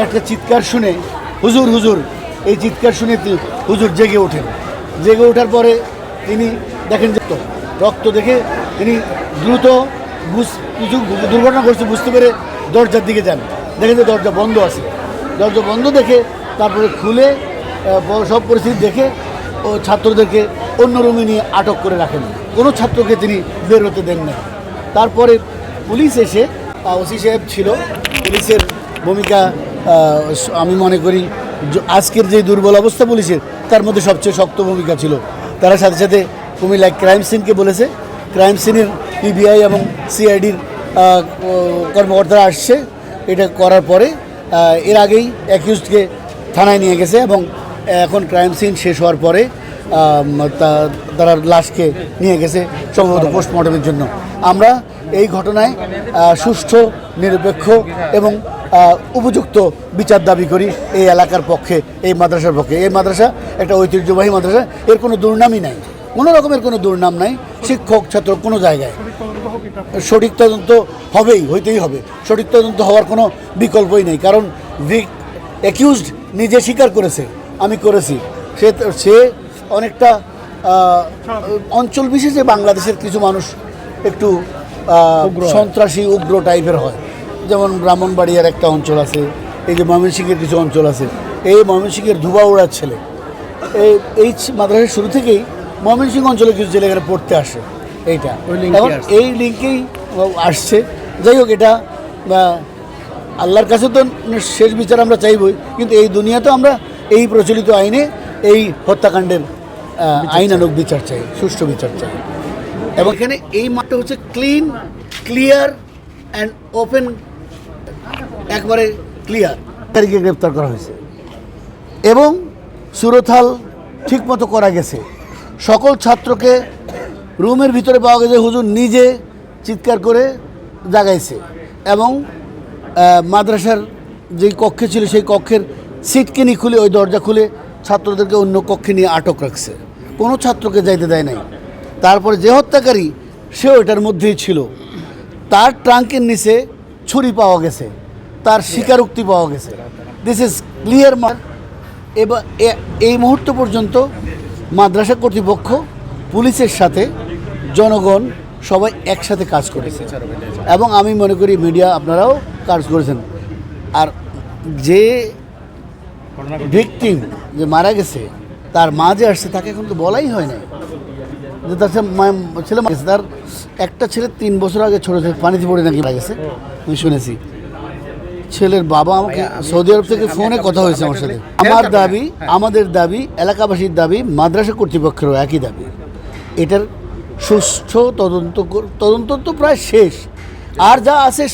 একটা চিৎকার শুনে, হুজুর হুজুর, এই চিৎকার শুনে হুজুর জেগে ওঠেন। জেগে ওঠার পরে তিনি দেখেন যে রক্ত। দেখে তিনি দ্রুত কিছু দুর্ঘটনা ঘটছে বুঝতে পেরে দরজার দিকে যান। দেখেন যে দরজা বন্ধ আছে। দরজা বন্ধ দেখে তারপরে খুলে সব পরিস্থিতি দেখে ও ছাত্রদেরকে অন্য রুমে নিয়ে আটক করে রাখেন। কোনো ছাত্রকে তিনি বের হতে দেন না তারপরে পুলিশ এসে ওসি সাহেব ছিল, পুলিশের ভূমিকা আমি মনে করি আজকের যে দুর্বল অবস্থা পুলিশের তার মধ্যে সবচেয়ে শক্ত ভূমিকা ছিল। তারা সাথে সাথে কুমিল্লা ক্রাইম সিনকে বলেছে। ক্রাইম সিনের পিবিআই এবং সিআইডির কর্মকর্তারা আসছে। এটা করার পরে এর আগেই অ্যাকিউজডকে থানায় নিয়ে গেছে এবং এখন ক্রাইম সিন শেষ হওয়ার পরে তারা লাশকে নিয়ে গেছে সম্ভবত পোস্টমর্টমের জন্য। আমরা এই ঘটনায় সুষ্ঠু, নিরপেক্ষ এবং উপযুক্ত বিচার দাবি করি এই এলাকার পক্ষে, এই মাদ্রাসার পক্ষে। এই মাদ্রাসা একটা ঐতিহ্যবাহী মাদ্রাসা, এর কোনো দুর্নামই নাই। কোনো রকমের কোনো দুর্নাম নাই, শিক্ষক, ছাত্র কোনো জায়গায়। সঠিক তদন্ত হবেই, হইতেই হবে। সঠিক তদন্ত হওয়ার কোনো বিকল্পই নেই, কারণ ভিক অ্যাকিউজড নিজে স্বীকার করেছে, আমি করেছি। সে সে অনেকটা অঞ্চল বিশেষে বাংলাদেশের কিছু মানুষ একটু সন্ত্রাসী উগ্র টাইপের হয়। যেমন ব্রাহ্মণবাড়িয়ার একটা অঞ্চল আছে এই যে ময়মনসিংহের কিছু অঞ্চল আছে এই ময়মনসিংহের ধুবাউড়ার ছেলে এই এই মাদ্রাসার শুরু থেকেই ময়মনসিংহ অঞ্চলে কিছু ছেলে এখানে পড়তে আসে এইটা। এখন এই লিঙ্কেই আসছে। যাই হোক এটা আল্লাহর কাছে তো শেষ বিচার আমরা চাইবই কিন্তু এই দুনিয়াতে আমরা এই প্রচলিত আইনে এই হত্যাকাণ্ডের আইনানুক বিচার চাই সুষ্ঠু বিচার চাই। এবং এখানে এই মাঠটা হচ্ছে ক্লিন ক্লিয়ার অ্যান্ড ওপেন একবারে ক্লিয়ার তারিখে গ্রেপ্তার করা হয়েছে। এবং সুরথাল ঠিকমতো করা গেছে। সকল ছাত্রকে রুমের ভিতরে পাওয়া গেছে, হুজুর নিজে চিৎকার করে জাগাইছে। এবং মাদ্রাসার যেই কক্ষে ছিল, সেই কক্ষের সিটকেনি খুলে, ওই দরজা খুলে ছাত্রদেরকে অন্য কক্ষে নিয়ে আটক রাখছে। কোনো ছাত্রকে যাইতে দেয় নাই। তারপরে যে হত্যাকারী, সেও এটার মধ্যেই ছিল। তার ট্রাঙ্কের নিচে ছুরি পাওয়া গেছে। তার স্বীকারোক্তি পাওয়া গেছে। দিস ইজ ক্লিয়ার মার এবার এই মুহূর্ত পর্যন্ত মাদ্রাসা কর্তৃপক্ষ, পুলিশের সাথে জনগণ সবাই একসাথে কাজ করেছে। এবং আমি মনে করি মিডিয়া আপনারাও কাজ করেছেন। আর যে ভিকটিম যে মারা গেছে, তার মা যে আসছে, তাকে এখন তো বলাই হয় না যে তার ছেলে মারা তার একটা ছেলে তিন বছর আগে ছোট ছেলে পানিতে পড়ে নাকি মারা গেছে। আমি শুনেছি। ছেলের বাবা আমাকে সৌদি আরব থেকে ফোনে কথা হয়েছে আমার সাথে। আমার দাবি আমাদের দাবি এলাকাবাসীর দাবি মাদ্রাসা কর্তৃপক্ষেরও একই দাবি। এটার সুষ্ঠু তদন্ত তদন্ত তো প্রায় শেষ। আর যা আছে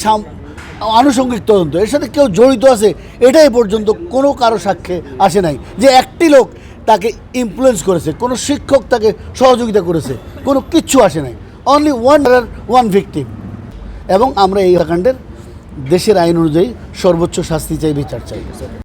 আনুষঙ্গিক তদন্ত। এর সাথে কেউ জড়িত আছে এটাই পর্যন্ত কোনো কারও সাক্ষ্যে আসে নাই। যে একটি লোক তাকে ইনফ্লুয়েন্স করেছে, কোনো শিক্ষক তাকে সহযোগিতা করেছে, কোনো কিচ্ছু আসে নাই। অনলি ওয়ান আর ওয়ান ভিকটিম এবং আমরা এই হত্যাকাণ্ডের দেশের আইন অনুযায়ী সর্বোচ্চ শাস্তি চাই বিচার চাই